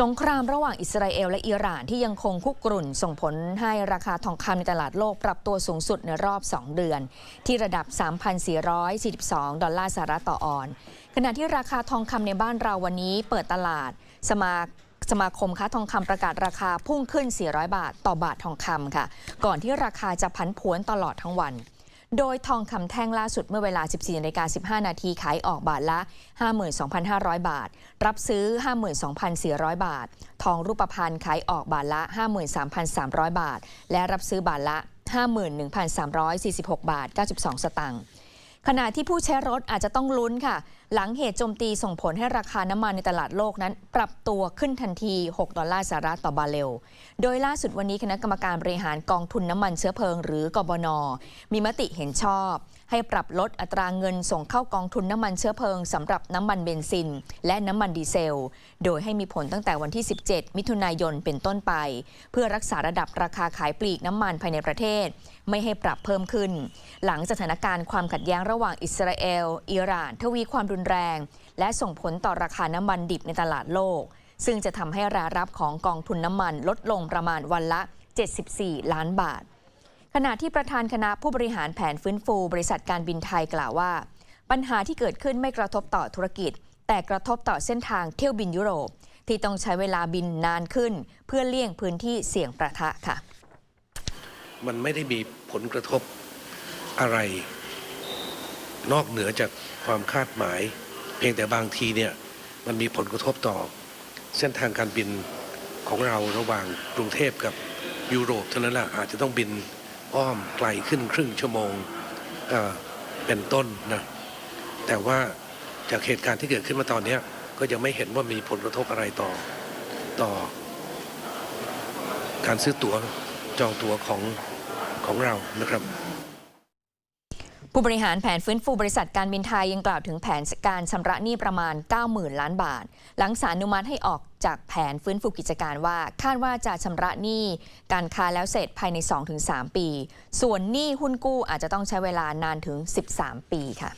สงครามระหว่างอิสราเอลและอิหร่านที่ยังคงคุกรุ่น ส่งผลให้ราคาทองคำในตลาดโลกปรับตัวสูงสุดในรอบ 2 เดือน ที่ระดับ 3,442 ดอลลาร์สหรัฐต่อออน ขณะที่ราคาทองคำในบ้านเราวันนี้เปิดตลาดสมาสมาคมค้าทองคำประกาศราคาพุ่งขึ้น 400 บาทต่อบาททองคำค่ะ ก่อนที่ราคาจะพันผวนตลอดทั้งวัน โดยทองคำแท่งล่าสุดเมื่อเวลา 14นาฬิกา15 นาทีขายออกบาทละ 52,500 บาท รับซื้อ 52,400 บาท ทองรูปพรรณขายออกบาทละ 53,300 บาท และรับซื้อบาทละ 51,346 บาท 92 สตางค์ ขณะที่ผู้ใช้รถอาจจะต้องลุ้นค่ะ หลังเหตุโจมตีส่งผลให้ราคาน้ำมันในตลาดโลกนั้น ปรับตัวขึ้นทันที 6 ดอลลาร์สหรัฐต่อบาร์เรล โดยล่าสุดวันนี้คณะกรรมการบริหารกองทุนน้ำมันเชื้อเพลิง หรือกบน มีมติเห็นชอบให้ปรับลดอัตราเงินส่งเข้ากองทุนน้ำมันเชื้อเพลิงสำหรับน้ำมันเบนซิน และน้ำมันดีเซล โดยให้มีผลตั้งแต่วันที่ 17 มิถุนายนเป็นต้นไป เพื่อรักษาระดับราคาขายปลีกน้ำมันภายในประเทศ ไม่ให้ปรับเพิ่มขึ้น หลังสถานการณ์ความขัดแย้งระหว่างอิสราเอล อิหร่าน ทวีความรุนแรง และส่งผลต่อราคาน้ำมันดิบในตลาดโลก ซึ่งจะทำให้รายรับของกองทุนน้ำมันลดลงประมาณวันละ 74 ล้านบาท ขณะที่ประธานคณะผู้บริหารแผนฟื้นฟู บริษัทการบินไทยกล่าวว่า ปัญหาที่เกิดขึ้นไม่กระทบต่อธุรกิจ แต่กระทบต่อเส้นทางเที่ยวบินยุโรป ที่ต้องใช้เวลาบินนานขึ้น เพื่อเลี่ยงพื้นที่เสี่ยงประทะค่ะ มันไม่ได้มีผลกระทบอะไร นอกเหนือจากความคาดหมาย เพียงแต่บางทีเนี่ยมันมีผลกระทบต่อ เส้นทางการบินของเราระหว่างกรุงเทพกับยุโรปเท่านั้นแหละอาจจะต้องบิน อ้อมไกลขึ้นครึ่งชั่วโมงเเป็นต้นนะแต่ว่าจากเหตุการณ์ที่เกิดขึ้นมาตอนนี้ก็ยังไม่เห็นว่ามีผลกระทบอะไรต่อต่อ การซื้อตั๋วจองตั๋วของของเรานะครับ ผู้บริหารแผนฟื้นฟูบริษัทการบินไทยยังกล่าวถึงแผนการชำระหนี้ประมาณ 90,000 ล้านบาท หลังสารอนุมัติให้ออกจากแผนฟื้นฟูกิจการว่า คาดว่าจะชำระหนี้การค้าแล้วเสร็จภายใน 2-3 ปี ส่วนหนี้หุ้นกู้อาจจะต้องใช้เวลานานถึง 13 ปีค่ะ